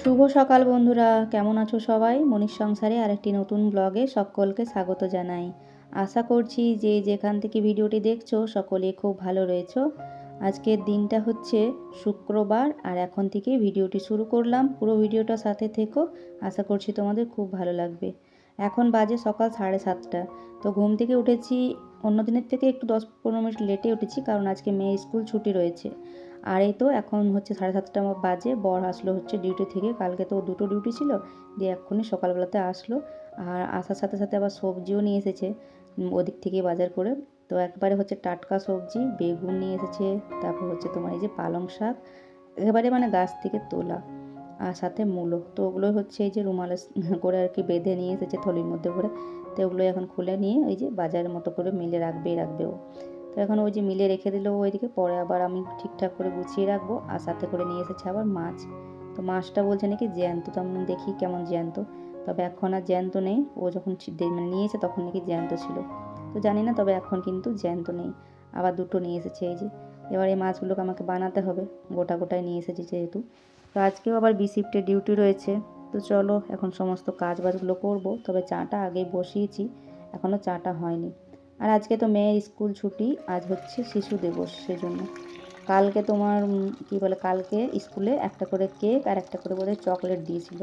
শুভ সকাল বন্ধুরা, কেমন আছো সবাই? মনীষ সংসারে আরেকটি নতুন ব্লগে সকলকে স্বাগত জানাই। আশা করছি যে যেখান থেকে ভিডিওটি দেখছ সকলে খুব ভালো রয়েছো। আজকের দিনটা হচ্ছে শুক্রবার আর এখন থেকে ভিডিওটি শুরু করলাম। পুরো ভিডিওটা সাথে থেকো, আশা করছি তোমাদের খুব ভালো লাগবে। এখন বাজে সকাল সাড়ে সাতটা। তো ঘুম থেকে উঠেছি, অন্য দিনের থেকে একটু দশ পনেরো মিনিট লেটে উঠেছি কারণ আজকে মেয়ে স্কুল ছুটি রয়েছে। আর এই তো, এখন হচ্ছে সাড়ে সাতটা বাজে, বর আসলো হচ্ছে ডিউটি থেকে। কালকে তো দুটো ডিউটি ছিল, দিয়ে এক্ষুনি সকালবেলাতে আসলো। আর আসার সাথে সাথে আবার সবজিও নিয়ে এসেছে ওদিক থেকে বাজার করে। তো একবারে হচ্ছে টাটকা সবজি, বেগুন নিয়ে এসেছে, তারপর হচ্ছে তোমার এই যে পালং শাক, একেবারে মানে গাছ থেকে তোলা। আর সাথে মূলো, তো ওগুলো হচ্ছে এই যে রুমালে করে আর কি বেঁধে নিয়ে এসেছে থলির মধ্যে করে। তো ওগুলো এখন খুলে নিয়ে ওই যে বাজারের মতো করে মিলে রাখবেই রাখবে ও। তো এখন ওই যে মিলে রেখে দিল ওইদিকে, পরে আবার আমি ঠিকঠাক করে গুছিয়ে রাখব আর সাথে করে নিয়ে এসেছে আবার মাছ। তো মাছটা বলছে নাকি জ্যান্ত, তো আমি দেখি কেমন জ্যান্ত। তবে এখন আর জ্যান্ত নেই, ও যখন মানে নিয়েছে তখন নাকি জ্যান্ত ছিল। তো জানি না, তবে এখন কিন্তু জ্যান্ত নেই। আবার দুটো নিয়ে এসেছে এই যে। এবার এই মাছগুলোকে আমাকে বানাতে হবে, গোটা গোটায় নিয়ে এসেছে যেহেতু। তো আজকেও আবার বি শিফটে ডিউটি রয়েছে। তো চলো, এখন সমস্ত কাজ বাজগুলো করব। তবে চাটা আগেই বসিয়েছি এখনও চাটা হয়নি। আর আজকে তো মেয়ের স্কুল ছুটি, আজ হচ্ছে শিশু দিবস সেজন্য। কালকে তোমার কি বলে, কালকে স্কুলে একটা করে কেক আর একটা করে বোধহয় চকলেট দিয়েছিল।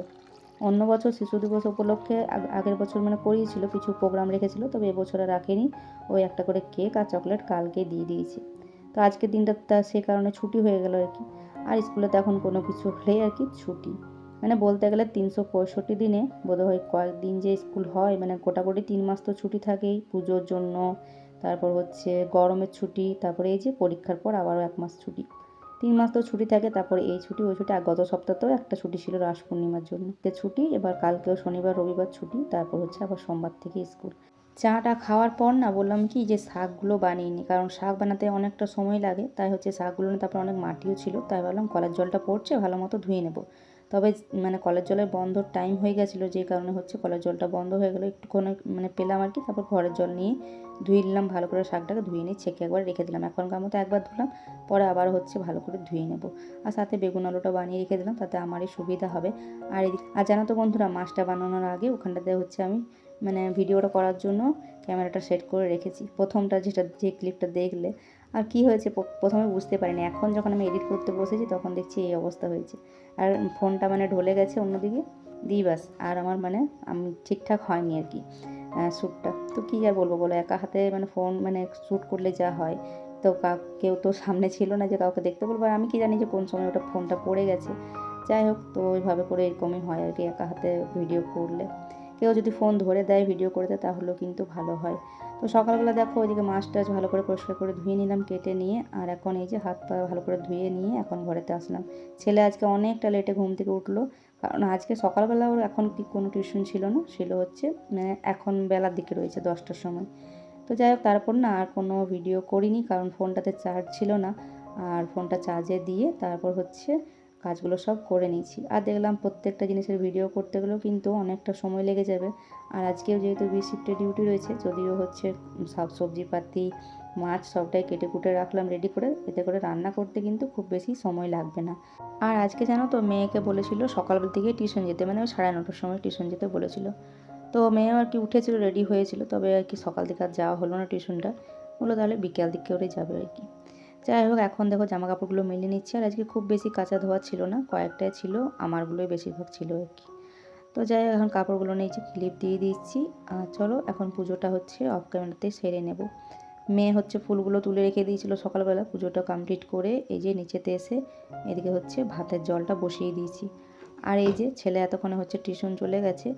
অন্য বছর শিশু দিবস উপলক্ষে আগের বছর মানে করিয়েছিল, কিছু প্রোগ্রাম রেখেছিল, তবে এবছর আর রাখেনি। ওই একটা করে কেক আর চকলেট কালকে দিয়ে দিয়েছে। তো আজকের দিনটা সে কারণে ছুটি হয়ে গেল আর কি। আর স্কুলে তো এখন কোনো কিছু হলেই আর কি ছুটি। মানে বলতে গেলে তিনশো পঁয়ষট্টি দিনে বোধহয় কয়েকদিন যে স্কুল হয় মানে গোটাগুটি তিন মাস তো ছুটি থাকেই পুজোর জন্য। তারপর হচ্ছে গরমের ছুটি, তারপরে এই যে পরীক্ষার পর আবারও এক মাস ছুটি। তিন মাস তো ছুটি থাকে, তারপরে এই ছুটি, ওই ছুটি, আর গত সপ্তাহতেও একটা ছুটি ছিল রাস পূর্ণিমার জন্য। তো ছুটি, এবার কালকেও শনিবার, রবিবার ছুটি, তারপর হচ্ছে আবার সোমবার থেকে স্কুল। চাটা খাওয়ার পর না বললাম কি যে শাকগুলো বানিয়ে নিই কারণ শাক বানাতে অনেকটা সময় লাগে, তাই হচ্ছে শাকগুলো তারপর অনেক মাটিও ছিল, তাই ভাবলাম কলার জলটা পড়ছে, ভালো মতো ধুয়ে নেব। তবে মানে কলের জলের বন্ধর টাইম হয়ে গেছিল, যে কারণে হচ্ছে কলের জলটা বন্ধ হয়ে গেলো। একটুক্ষণ মানে পেলাম আর কি, তারপর ঘরের জল নিয়ে ধুয়ে নিলাম, ভালো করে শাকটাকে ধুয়ে নিয়ে ছেঁকে একবার রেখে দিলাম। এখনকার মতো একবার ধুলাম, পরে আবার হচ্ছে ভালো করে ধুয়ে নেব। আর সাথে বেগুন আলুটা বানিয়ে রেখে দিলাম, তাতে আমারই সুবিধা হবে। আর এদিক, আর জানো তো বন্ধুরা, মাছটা বানানোর আগে ওখানটাতে হচ্ছে আমি মানে ভিডিওটা করার জন্য ক্যামেরাটা সেট করে রেখেছি। প্রথমটা যেটা, যে ক্লিপটা দেখলে আর কি হয়েছে প্রথমে বুঝতে পারিনি। এখন যখন আমি এডিট করতে বসেছি, তখন দেখছি এই অবস্থা হয়েছে। আর ফোনটা মানে ঢলে গেছে অন্যদিকে। দিই বাস, আর আমার মানে আমি ঠিকঠাক হয়নি আর কি শ্যুটটা তো কী আর বলব বলো, একা হাতে মানে ফোন মানে শ্যুট করলে যা হয়। তো কেউ তো সামনে ছিল না যে কাউকে দেখতে বলব। আর আমি কি জানি যে কোন সময় ওটা ফোনটা পড়ে গেছে। যাই হোক, তো ওইভাবে করে এরকমই হয় আর কি, একা হাতে ভিডিও করলে। কেউ যদি ফোন ধরে দেয় ভিডিও করে দেয় তাহলেও কিন্তু ভালো হয়। তো সকালবেলা দেখো ওইদিকে মাছ টাছ ভালো করে পরিষ্কার করে ধুয়ে নিলাম, কেটে নিয়ে, আর এখন এই যে হাত পা ভালো করে ধুয়ে নিয়ে এখন ঘরেতে আসলাম। ছেলে আজকে অনেকটা লেটে ঘুম থেকে উঠল, কারণ আজকে সকালবেলা ওর এখন কি কোনো টিউশন ছিল না ছিল হচ্ছে মানে এখন বেলার দিকে রয়েছে দশটার সময়। তো যাই হোক, তারপর না আর কোনো ভিডিও করিনি, কারণ ফোনটাতে চার্জ ছিল না, আর ফোনটা চার্জে দিয়ে তারপর হচ্ছে কাজগুলো সব করে নিয়েছি। আর দেখলাম প্রত্যেকটা জিনিসের ভিডিও করতে গেলেও কিন্তু অনেকটা সময় লেগে যাবে। আর আজকেও যেহেতু বি শিফটে ডিউটি রয়েছে, যদিও হচ্ছে সব সবজিপাতি মাছ সবটাই কেটে কুটে রাখলাম রেডি করে, এতে করে রান্না করতে কিন্তু খুব বেশি সময় লাগবে না। আর আজকে জানো তো মেয়েকে বলেছিল সকালবেলা থেকে টিউশন যেতে মানে ওই সাড়ে নটার সময় টিউশন যেতে বলেছিল। তো মেয়েও আর কি উঠেছিল রেডি হয়েছিল, তবে আর কি সকাল থেকে আর যাওয়া হলো না টিউশনটা বলল তাহলে বিকেল দিকে করে যাবে আর কি। যাই হোক, এখন দেখো জামা কাপড়গুলো মেলে নিচ্ছি। আর আজকে খুব বেশি কাঁচা ধোয়া ছিল না, কয়েকটাই ছিল, আমারগুলোই বেশিরভাগ ছিল আর কি। তো যাই হোক, এখন কাপড়গুলো নিয়েছি ক্লিপ দিয়ে দিচ্ছি। আর চলো, এখন পুজোটা হচ্ছে অফ ক্যামেরাতে সেরে নেব। মেয়ে হচ্ছে ফুলগুলো তুলে রেখে দিয়েছিল সকালবেলা, পুজোটা কমপ্লিট করে এই যে নিচেতে এসে এদিকে হচ্ছে ভাতের জলটা বসিয়ে দিয়েছি। আর এই যে ছেলে এতক্ষণে হচ্ছে টিউশন চলে গেছে।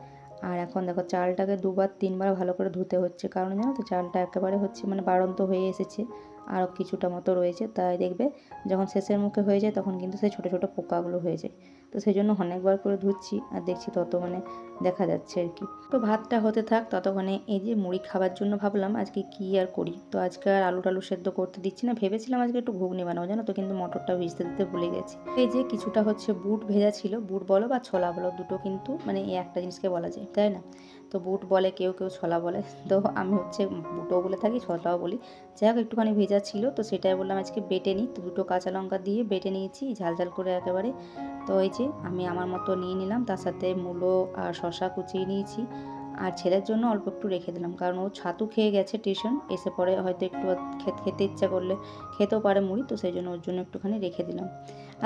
আর এখন দেখো চালটাকে দুবার, তিনবার ভালো করে ধুতে হচ্ছে। কারণ জানো তো, চালটা একেবারে হচ্ছে মানে বাড়ন্ত হয়ে এসেছে। আরও কিছুটা মতো রয়েছে। তাই দেখবে যখন শেষের মুখে হয়ে যায় তখন কিন্তু সেই ছোটো ছোটো পোকাগুলো হয়ে যায়। তো সেই জন্য অনেকবার করে ধুচ্ছি আর দেখছি তত মানে দেখা যাচ্ছে আর কি। তো ভাতটা হতে থাক, ততক্ষণে এই যে মুড়ি খাবার জন্য ভাবলাম আজকে কী আর করি? তো আজকে আর আলু টালু সেদ্ধ করতে দিচ্ছি না। ভেবেছিলাম আজকে একটু ঘুগনি বানাবো, জানো তো? কিন্তু মটরটা ভিজতে দিতে ভুলে গেছি। এই যে কিছুটা হচ্ছে বুট ভেজা ছিল, বুট বলো বা ছোলা বলো, দুটো কিন্তু মানে এই একটা জিনিসকে বলা যায়, তাই না? তো বুট বলে, কেউ কেউ ছোলা বলে। তো আমি হচ্ছে বুটও বলে থাকি, ছোলাও বলি। যাই হোক, একটুখানি ভেজা ছিল, তো সেটাই বললাম আজকে বেটে নিই। তো দুটো কাঁচা লঙ্কা দিয়ে বেটে নিয়েছি, ঝাল ঝাল করে একেবারে। তো এই যে আমি আমার মতো নিয়ে নিলাম, তার সাথে মূলো আর শশা কুচিয়ে নিয়েছি। আর ছেলের জন্য অল্প একটু রেখে দিলাম, কারণ ও ছাতু খেয়ে গেছে টিউশন, এসে পরে হয়তো একটু খেতে ইচ্ছা করলে, খেতেও পারে মুড়ি, তো সেই জন্য ওর জন্য একটুখানি রেখে দিলাম।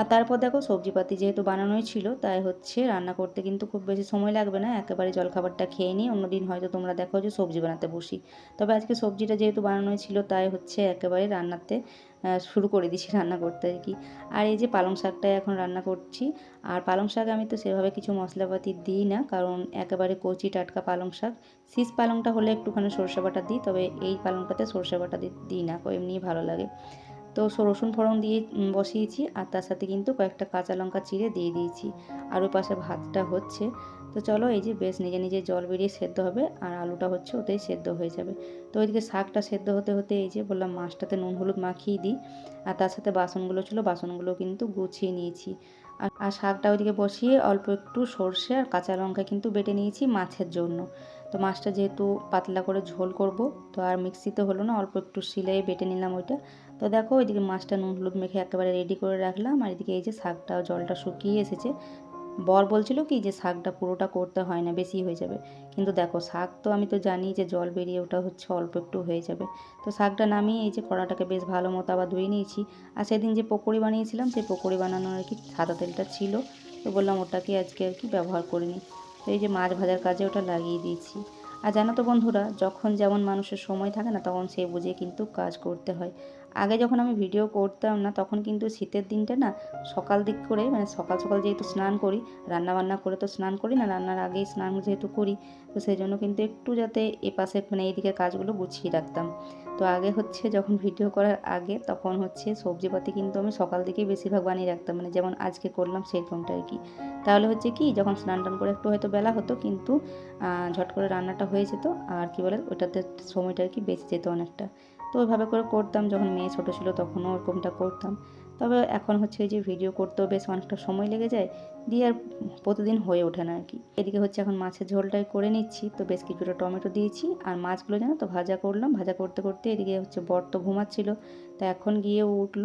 আর তারপর দেখো সবজিপাতি যেহেতু বানানোই ছিল, তাই হচ্ছে রান্না করতে কিন্তু খুব বেশি সময় লাগবে না। একেবারে জলখাবারটা খেয়ে নিই অন্যদিন হয়তো তোমরা দেখো যে সবজি বানাতে বসি। তবে আজকে সবজিটা যেহেতু বানানোই ছিল, তাই হচ্ছে একেবারে রান্নাতে শুরু করে দিয়েছি রান্না করতে আর কি। আর এই যে পালং শাকটাই এখন রান্না করছি। আর পালং শাক আমি তো সেভাবে কিছু মশলাপাতি দিই না, কারণ একেবারে কচি টাটকা পালং শাক। শীষ পালংটা হলে একটুখানি সর্ষে বাটা দিই, তবে এই পালংটাতে সর্ষে বাটা দিই না এমনিই ভালো লাগে। তো রসুন ফোড়ন দিয়ে বসিয়েছি আর তার সাথে কিন্তু কয়েকটা কাঁচা লঙ্কা চিড়ে দিয়ে দিয়েছি। আর ওই পাশে ভাতটা হচ্ছে। তো চলো এই যে বেশ নিজে নিজে জল বেরিয়ে সেদ্ধ হবে আর আলুটা হচ্ছে ওতেই সেদ্ধ হয়ে যাবে। তো ওইদিকে শাকটা সেদ্ধ হতে হতে এই যে বললাম মাছটাতে নুন হলুদ মাখিয়ে দিই। আর তার সাথে বাসনগুলো ছিল, বাসনগুলো কিন্তু গুছিয়ে নিয়েছি। আর আর শাকটা ওইদিকে বসিয়ে অল্প একটু সর্ষে আর কাঁচা লঙ্কা কিন্তু বেটে নিয়েছি মাছের জন্য। তো মাছটা যেহেতু পাতলা করে ঝোল করব, তো আর মিক্সিতে হলো না, অল্প একটু সিলাই বেটে নিলাম ওইটা। তো দেখো ওইদিকে মাছটা নুন, হলুদ মেখে একেবারে রেডি করে রাখলাম। আর এদিকে এই যে শাকটা, জলটা শুকিয়ে এসেছে। বর বলছিল কি যে শাকটা পুরোটা করতে হয় না, বেশি হয়ে যাবে। কিন্তু দেখো, শাক তো আমি তো জানি যে জল বেরিয়ে ওটা হচ্ছে অল্প একটু হয়ে যাবে। তো শাকটা নামিয়ে এই যে কড়াটাকে বেশ ভালো মতো আবার ধুয়ে নিয়েছি। আর সেদিন যে পকোড়ি বানিয়েছিলাম, সেই পকোড়ি বানানোর আর কি সাদা তেলটা ছিল। তো বললাম ওটাকে আজকে আর কি ব্যবহার করিনি তো এই যে মাছ ভাজার কাজে ওটা লাগিয়ে দিয়েছি। আর জানো তো বন্ধুরা, যখন যেমন মানুষের সময় থাকে না, তখন সে বুঝে কিন্তু কাজ করতে হয়। আগে যখন আমি ভিডিও করতাম না, তখন কিন্তু শীতের দিনটা না সকাল দিক করে মানে সকাল সকাল যেহেতু স্নান করি রান্না বান্না করে তো স্নান করি না, রান্নার আগেই স্নান যেহেতু করি, তো সেই জন্য কিন্তু একটু যাতে এপাশে মানে এইদিকে কাজগুলো গুছিয়ে রাখতাম। তো আগে হচ্ছে যখন ভিডিও করার আগে, তখন হচ্ছে সবজিপাতি কিন্তু আমি সকাল দিকেই বেশিরভাগ বানিয়ে রাখতাম মানে যেমন আজকে করলাম সেরকমটা আর কি। তাহলে হচ্ছে কি, যখন স্নান টান করে একটু হয়তো বেলা হতো, কিন্তু ঝট করে রান্নাটা হয়ে যেত আর কি বলে ওটাতে সময়টা আর কি বেঁচে যেত অনেকটা। তো ওইভাবে করে করতাম, যখন মেয়ে ছোটো ছিল তখনও ওরকমটা করতাম। তবে এখন হচ্ছে যে ভিডিও করতেও বেশ অনেকটা সময় লেগে যায়, দিয়ে আর প্রতিদিন হয়ে ওঠে না আর কি এদিকে হচ্ছে এখন মাছের ঝোলটাই করে নিচ্ছি, তো বেশ কিছুটা টমেটো দিয়েছি, আর মাছগুলো জানো তো ভাজা করলাম। ভাজা করতে করতে এদিকে হচ্ছে বর তো ঘুমাচ্ছিল, তা এখন গিয়ে উঠল।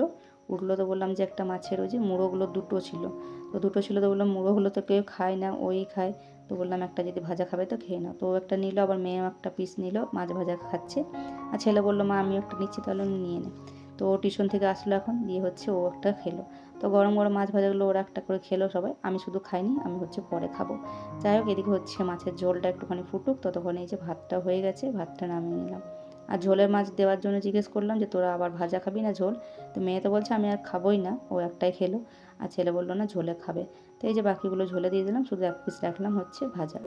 উঠল তো বললাম যে একটা মাছের ওই যে মুড়োগুলো দুটো ছিল। তো দুটো ছিল তো বললাম মুড়োগুলো তো কেউ খায় না, ওই খায়। তো বললাম, একটা যদি ভাজা খাবে তো খেয়ে নাও। তো একটা নিল, আবার মেয়েও একটা পিস নিল, মাছ ভাজা খাচ্ছে। আর ছেলে বলল, মা, আমিও একটা নিচ্ছি, তাহলে নিয়ে নে। তো ও টিউশন থেকে আসলো এখন, দিয়ে হচ্ছে ও একটা খেলো। তো গরম গরম মাছ ভাজাগুলো ওরা একটা করে খেলো সবাই, আমি শুধু খাইনি, আমি হচ্ছে পরে খাব। যাই হোক, এদিকে হচ্ছে মাছের ঝোলটা একটুখানি ফুটুক, ততক্ষণ এই যে ভাতটা হয়ে গেছে, ভাতটা নামিয়ে নিলাম। আর ঝোলের মাছ দেওয়ার জন্য জিজ্ঞেস করলাম যে, তোরা আবার ভাজা খাবি না ঝোল? তো মেয়ে তো বলছে, আমি আর খাবোই না। ও একটাই খেলো। আর ছেলে বলল, না, ঝোলে খাবে। তো এই যে বাকিগুলো ঝোলে দিয়ে দিলাম, শুধু এক পিস রাখলাম হচ্ছে ভাজা।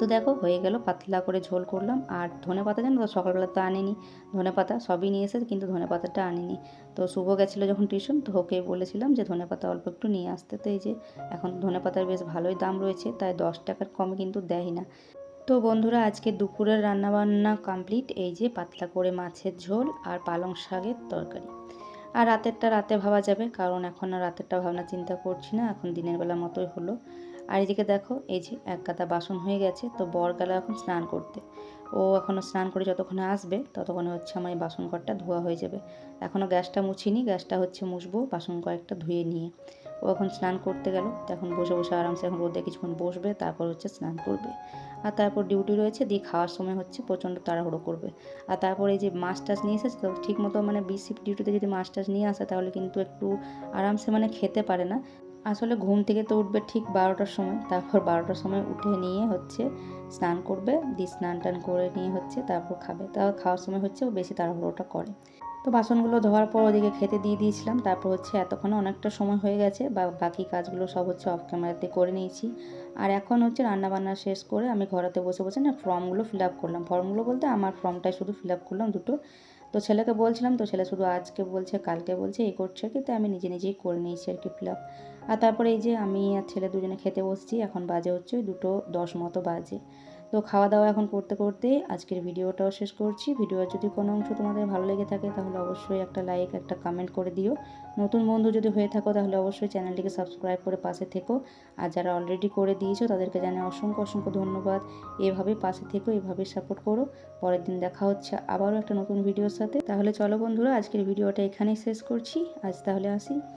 তো দেখো হয়ে গেল, পাতলা করে ঝোল করলাম। আর ধনে পাতা জানো তো, সকালবেলা তো আনিনি। ধনে পাতা সবই নিয়ে এসেছে, কিন্তু ধনে পাতাটা আনিনি। তো শুভ গেছিল যখন টিউশন, তো ওকে বলেছিলাম যে ধনে পাতা অল্প একটু নিয়ে আসতে। তো এই যে এখন ধনে পাতার বেশ ভালোই দাম রয়েছে, তাই দশ টাকার কমে কিন্তু দেয় না। তো বন্ধুরা, আজকে দুপুরের রান্নাবান্না কমপ্লিট এই যে পাতলা করে মাছের ঝোল আর পালং শাকের তরকারি। আর রাতেরটা রাতে ভাবা যাবে, কারণ এখন আর রাতেরটা ভাবনা চিন্তা করছি না, এখন দিনের বেলা মতোই হলো। আর এদিকে দেখো, এই যে এক গাদা বাসন হয়ে গেছে, তো বর গেল এখন স্নান করতে। ও এখনও স্নান করে যতক্ষণে আসবে, ততক্ষণে হচ্ছে আমার এই বাসন ঘরটা ধোয়া হয়ে যাবে। এখনও গ্যাসটা মুছিনি, গ্যাসটা হচ্ছে মুছবো, বাসন কয়েকটা ধুয়ে নিয়ে। ও এখন স্নান করতে গেল এখন বসে বসে আরামসে এখন রোদে কিছুক্ষণ বসবে, তারপর হচ্ছে স্নান করবে। আর তারপর ডিউটি রয়েছে, দিয়ে খাওয়ার সময় হচ্ছে প্রচণ্ড তাড়াহুড়ো করবে। আর তারপর এই যে মাছ টাছ নিয়ে এসেছে, তো ঠিক মতো মানে বি ডিউটিতে যদি মাছ টাছ নিয়ে আসে, তাহলে কিন্তু একটু আরামসে মানে খেতে পারে না। আসলে ঘুম থেকে তো উঠবে ঠিক বারোটার সময়, তারপর বারোটার সময় উঠে নিয়ে হচ্ছে স্নান করবে, দিয়ে স্নান টান করে নিয়ে হচ্ছে তারপর খাবে। তাও খাওয়ার সময় হচ্ছে ও বেশি তাড়াহুড়োটা করে। তো বাসনগুলো ধোয়ার পর ওদিকে খেতে দিয়ে দিয়েছিলাম। তারপর হচ্ছে এতক্ষণে অনেকটা সময় হয়ে গেছে, বা বাকি কাজগুলো সব হচ্ছে অফ ক্যামেরাতে করে নিয়েছি। আর এখন হচ্ছে রান্নাবান্না শেষ করে আমি ঘরেতে বসে বসে না ফর্মগুলো ফিল আপ করলাম। ফর্মগুলো বলতে আমার ফর্মটাই শুধু ফিল আপ করলাম দুটো। তো ছেলেকে বলছিলাম, তো ছেলে শুধু আজকে বলছে, কালকে বলছে এই করছে কি, তো আমি নিজে নিজেই করে নিয়েছি আর কি ফিল আপ আর তারপরে এই যে আমি আর ছেলে দুজনে খেতে বসছি, এখন বাজে হচ্ছে দুটো দশ মতো বাজে। তো খাওয়া দাওয়া এখন করতে করতে আজকের ভিডিওটাও শেষ করছি। ভিডিওর যদি কোনো অংশ তোমাদের ভালো লেগে থাকে তাহলে অবশ্যই একটা লাইক একটা কমেন্ট করে দিও। নতুন বন্ধু যদি হয়ে থাকো তাহলে অবশ্যই চ্যানেলটিকে সাবস্ক্রাইব করে পাশে থেকো। আর যারা অলরেডি করে দিয়েছ তাদেরকে জানাই অসংখ্য অসংখ্য ধন্যবাদ। এভাবে পাশে থেকো, এভাবে সাপোর্ট করো। পরের দিন দেখা হচ্ছে আবারও একটা নতুন ভিডিওর সাথে। তাহলে চলো বন্ধুরা, আজকের ভিডিওটা এখানেই শেষ করছি। আজ তাহলে আসি।